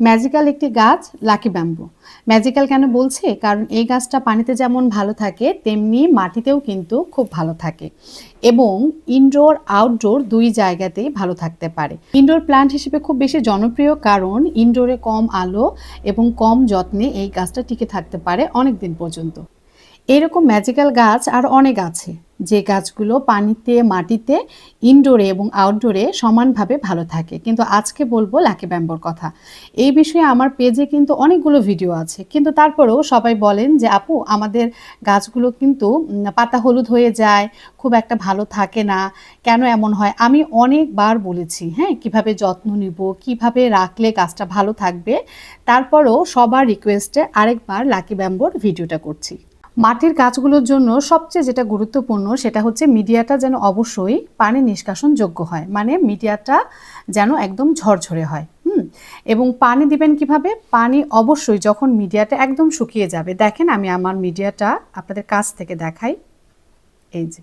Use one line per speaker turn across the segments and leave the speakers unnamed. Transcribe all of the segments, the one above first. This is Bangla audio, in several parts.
ম্যাজিক্যাল একটি গাছ লাকি ব্যাম্বু ম্যাজিক্যাল কেন বলছে? কারণ এই গাছটা পানিতে যেমন ভালো থাকে, তেমনি মাটিতেও কিন্তু খুব ভালো থাকে। এবং ইনডোর আউটডোর দুই জায়গাতেই ভালো থাকতে পারে। ইনডোর প্ল্যান্ট হিসেবে খুব বেশি জনপ্রিয় কারণ ইনডোরে কম আলো এবং কম যত্নে এই গাছটা টিকে থাকতে পারে অনেক দিন পর্যন্ত। এরকম ম্যাজিক্যাল গাছ আর অনেক আছে। যে গাছগুলো পানিতে, মাটিতে ইনডোরে এবং আউটডোরে সমানভাবে ভালো থাকে। কিন্তু আজকে বলব লাকি ব্যাম্বোর কথা। এই বিষয়ে আমার পেজে কিন্তু অনেকগুলো ভিডিও আছে। কিন্তু তারপরেও সবাই বলেন যে, আপু, আমাদের গাছগুলো কিন্তু পাতা হলুদ হয়ে যায়, খুব একটা ভালো থাকে না। কেন এমন হয়? আমি অনেকবার বলেছি হ্যাঁ কীভাবে যত্ন নিব, কীভাবে রাখলে গাছটা ভালো থাকবে। তারপরও সবার রিকোয়েস্টে আরেকবার লাকি ব্যাম্বোর ভিডিওটা করছি। মাটির গাছগুলোর জন্য সবচেয়ে যেটা গুরুত্বপূর্ণ সেটা হচ্ছে মিডিয়াটা যেন অবশ্যই পানি নিষ্কাশন যোগ্য হয়। মানে মিডিয়াটা যেন একদম ঝরঝরে হয়। হুম? এবং পানি দিবেন কীভাবে? পানি অবশ্যই যখন মিডিয়াটা একদম শুকিয়ে যাবে। দেখেন আমি আমার মিডিয়াটা আপনাদের কাছ থেকে দেখাই। এই যে।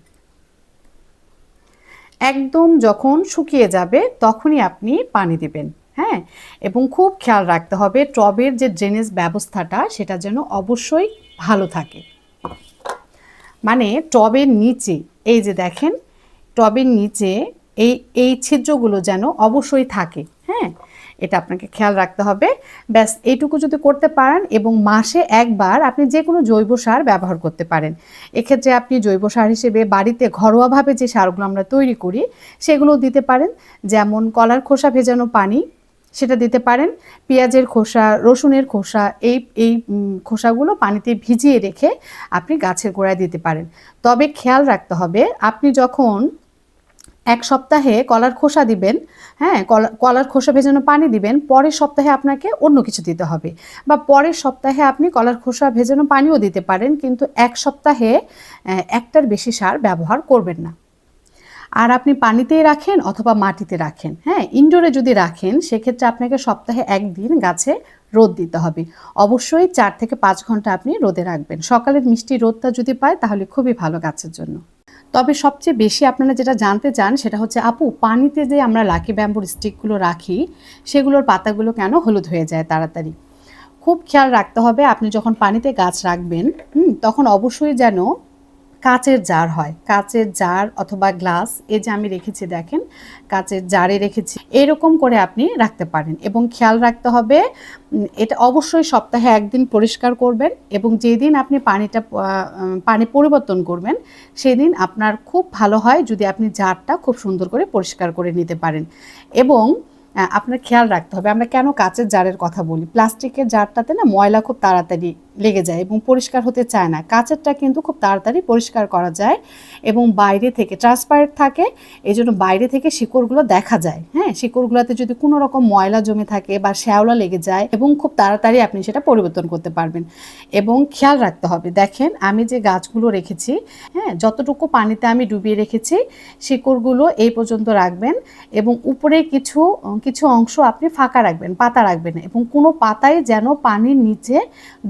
একদম যখন শুকিয়ে যাবে তখনই আপনি পানি দিবেন। হ্যাঁ? এবং খুব খেয়াল রাখতে হবে টবের যে ড্রেনেজ ব্যবস্থাটা সেটা যেন অবশ্যই ভালো থাকে। মানে টবের নিচে, এই যে দেখেন, টবের নিচে এই এই ছিদ্রগুলো যেন অবশ্যই থাকে হ্যাঁ? এটা আপনাকে খেয়াল রাখতে হবে। ব্যাস, এইটুকু যদি করতে পারেন এবং মাসে একবার আপনি যে কোনো জৈব সার ব্যবহার করতে পারেন। এক্ষেত্রে আপনি জৈব সার হিসেবে বাড়িতে ঘরোয়াভাবে যে সারগুলো আমরা তৈরি করি সেগুলো দিতে পারেন। যেমন কলার খোসা ভেজানো পানি সেটা দিতে পারেন। পেঁয়াজের খোসা, রসুনের খোসা, এই এই খোসাগুলো পানিতে ভিজিয়ে রেখে আপনি গাছের গোড়ায় দিতে পারেন। তবে খেয়াল রাখতে হবে, আপনি যখন এক সপ্তাহে কলার খোসা দিবেন হ্যাঁ কলা- কলার খোসা ভেজানো পানি দিবেন, পরের সপ্তাহে আপনাকে অন্য কিছু দিতে হবে। বা পরের সপ্তাহে আপনি কলার খোসা ভেজানো পানিও দিতে পারেন, কিন্তু এক সপ্তাহে একটার বেশি সার ব্যবহার করবেন না। আর আপনি পানিতেই রাখেন অথবা মাটিতে রাখেন হ্যাঁ? ইনডোরে যদি রাখেন সেক্ষেত্রে আপনাকে সপ্তাহে একদিন গাছে রোদ দিতে হবে। অবশ্যই চার থেকে পাঁচ ঘণ্টা আপনি রোদে রাখবেন। সকালের মিষ্টি রোদটা যদি পায় তাহলে খুবই ভালো গাছের জন্য। তবে সবচেয়ে বেশি আপনারা যেটা জানতে চান সেটা হচ্ছে আপু পানিতে যে আমরা লাকি ব্যাম্বুর স্টিকগুলো রাখি সেগুলোর পাতাগুলো কেন হলুদ হয়ে যায় তাড়াতাড়ি? খুব খেয়াল রাখতে হবে আপনি যখন পানিতে গাছ রাখবেন হুম, তখন অবশ্যই যেন কাচের জার হয়। কাচের জার অথবা গ্লাস, এই যে আমি রেখেছি দেখেন, কাচের জারে রেখেছি, এরকম করে আপনি রাখতে পারেন। এবং খেয়াল রাখতে হবে এটা অবশ্যই সপ্তাহে একদিন পরিষ্কার করবেন এবং যেদিন আপনি পানিটা পানি পরিবর্তন করবেন, সেদিন আপনার খুব ভালো হয় যদি আপনি জারটা খুব সুন্দর করে পরিষ্কার করে নিতে পারেন। এবং আপনার খেয়াল রাখতে হবে, আমরা কেন কাচের জারের কথা বলি? প্লাস্টিকের জারটাতে না ময়লা খুব তাড়াতাড়ি লেগে যায় এবং পরিষ্কার হতে চায় না। কাচেরটা কিন্তু খুব তাড়াতাড়ি পরিষ্কার করা যায় এবং বাইরে থেকে ট্রান্সপারেন্ট থাকে এই জন্য বাইরে থেকে শিকড়গুলো দেখা যায়। হ্যাঁ শিকড়গুলোতে যদি কোনো রকম ময়লা জমে থাকে বা শ্যাওলা লেগে যায় এবং খুব তাড়াতাড়ি আপনি সেটা পরিবর্তন করতে পারবেন। এবং খেয়াল রাখতে হবে, দেখেন আমি যে গাছগুলো রেখেছি হ্যাঁ যতটুকু পানিতে আমি ডুবিয়ে রেখেছি, শিকড়গুলো এই পর্যন্ত রাখবেন এবং উপরে কিছু কিছু অংশ আপনি ফাঁকা রাখবেন, পাতা রাখবেন এবং কোনো পাতায় যেন পানির নিচে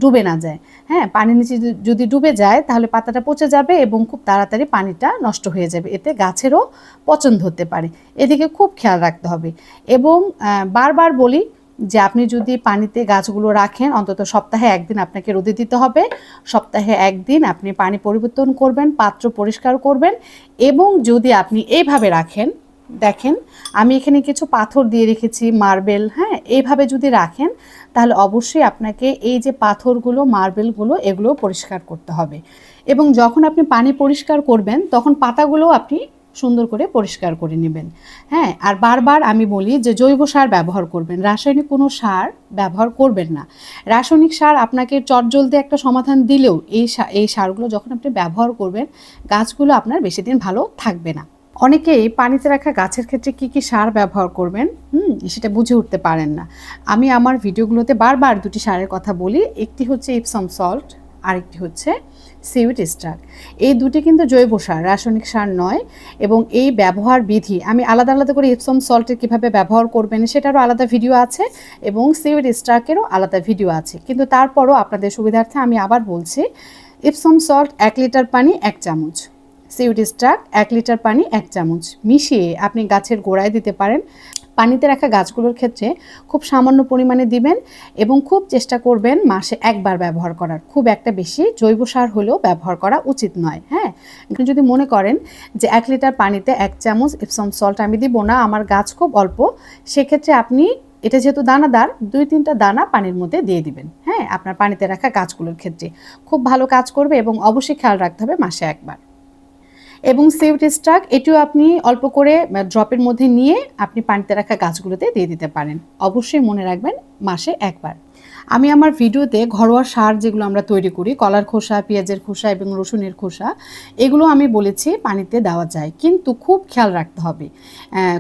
ডুবে না যায়। হ্যাঁ পানির নিচে যদি- ডুবে যায়, তাহলে পাতাটা পচে যাবে এবং খুব তাড়াতাড়ি পানিটা নষ্ট হয়ে যাবে। এতে গাছেরও পচন ধরতে পারে। এদিকে খুব খেয়াল রাখতে হবে। এবং বারবার বলি যে আপনি যদি পানিতে গাছগুলো রাখেন, অন্তত সপ্তাহে একদিন আপনাকে রোদে দিতে হবে। সপ্তাহে একদিন আপনি পানি পরিবর্তন করবেন, পাত্র পরিষ্কার করবেন এবং যদি আপনি এইভাবে রাখেন দেখেন, আমি এখানে কিছু পাথর দিয়ে রেখেছি, মার্বেল হ্যাঁ? এইভাবে যদি রাখেন, তাহলে অবশ্যই আপনাকে এই যে পাথরগুলো, মার্বেলগুলো, এগুলো পরিষ্কার করতে হবে। এবং যখন আপনি পানি পরিষ্কার করবেন, তখন পাতাগুলো আপনি সুন্দর করে পরিষ্কার করে নেবেন। হ্যাঁ? আর বারবার আমি বলি যে জৈব সার ব্যবহার করবেন। রাসায়নিক কোনো সার ব্যবহার করবেন না। রাসায়নিক সার আপনাকে চটজলদি একটা সমাধান দিলেও এই এই সারগুলো যখন আপনি ব্যবহার করবেন, গাছগুলো আপনার বেশি দিন ভালো থাকবে না। অনেকেই পানিতে রাখা গাছের ক্ষেত্রে কি কি সার ব্যবহার করবেন? হুম, সেটা বুঝে উঠতে পারেন না। আমি আমার ভিডিওগুলোতে বারবার দুটি সারের কথা বলি। একটি হচ্ছে ইপসম সল্ট আরেকটি হচ্ছে সিউইট স্টার এই দুটি কিন্তু জৈব সার, রাসায়নিক সার নয় এবং এই ব্যবহার বিধি, আমি আলাদা আলাদা করে ইপসম সল্টের কীভাবে ব্যবহার করবেন সেটারও আলাদা ভিডিও আছে এবং সিউইট স্টার্কেরও আলাদা ভিডিও আছে। কিন্তু তারপরও আপনাদের সুবিধার্থে আমি আবার বলছি ইপসম সল্ট এক লিটার পানি, এক চামচ। সিউড স্টাক এক লিটার পানি, এক চামচ। মিশিয়ে আপনি গাছের গোড়ায় দিতে পারেন। পানিতে রাখা গাছগুলোর ক্ষেত্রে খুব সামান্য পরিমাণে দিবেন এবং খুব চেষ্টা করবেন মাসে একবার ব্যবহার করার। খুব একটা বেশি জৈব সার হলেও ব্যবহার করা উচিত নয় হ্যাঁ? আপনি যদি মনে করেন যে এক লিটার পানিতে এক চামচ ইপসম সল্ট আমি দিব না, আমার গাছ খুব অল্প, সেক্ষেত্রে আপনি, এটা যেহেতু দানাদার, দুই তিনটা দানা পানির মধ্যে দিয়ে দিবেন হ্যাঁ? আপনার পানিতে রাখা গাছগুলোর ক্ষেত্রে। খুব ভালো কাজ করবে এবং অবশ্যই খেয়াল রাখতে হবে মাসে একবার। এবং সিউট স্টাক এটিও আপনি অল্প করে ড্রপের মধ্যে নিয়ে আপনি পানিতে রাখা গাছগুলোতে দিয়ে দিতে পারেন। অবশ্যই মনে রাখবেন মাসে একবার। আমি আমার ভিডিওতে ঘরোয়া সার যেগুলো আমরা তৈরি করি, কলার খোসা, পেঁয়াজের খোসা এবং রসুনের খোসা, এগুলো আমি বলেছি পানিতে দেওয়া যায়। কিন্তু খুব খেয়াল রাখতে হবে।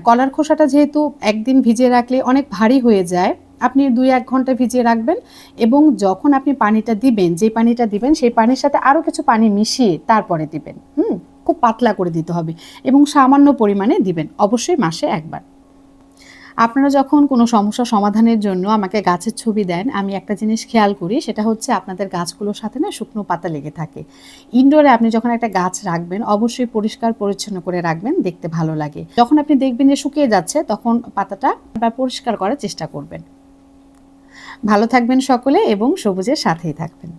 কলার খোসাটা যেহেতু একদিন ভিজিয়ে রাখলে অনেক ভারী হয়ে যায়, আপনি দুই এক ঘণ্টা ভিজিয়ে রাখবেন এবং যখন আপনি পানিটা দিবেন যে পানিটা দিবেন, সেই পানির সাথে আরও কিছু পানি মিশিয়ে তারপরে দিবেন। হুম? খুব পাতলা করে দিতে হবে এবং সামান্য পরিমাণে দিবেন, অবশ্যই মাসে একবার। আপনারা যখন কোনো সমস্যা সমাধানের জন্য আমাকে গাছের ছবি দেন, আমি একটা জিনিস খেয়াল করি, সেটা হচ্ছে আপনাদের গাছগুলোর সাথে না শুকনো পাতা লেগে থাকে। ইনডোরে আপনি যখন একটা গাছ রাখবেন, অবশ্যই পরিষ্কার পরিচ্ছন্ন করে রাখবেন, দেখতে ভালো লাগে। যখন আপনি দেখবেন যে শুকিয়ে যাচ্ছে, তখন পাতাটা আবার পরিষ্কার করার চেষ্টা করবেন। ভালো থাকবেন সকলে এবং সবুজের সাথেই থাকবেন।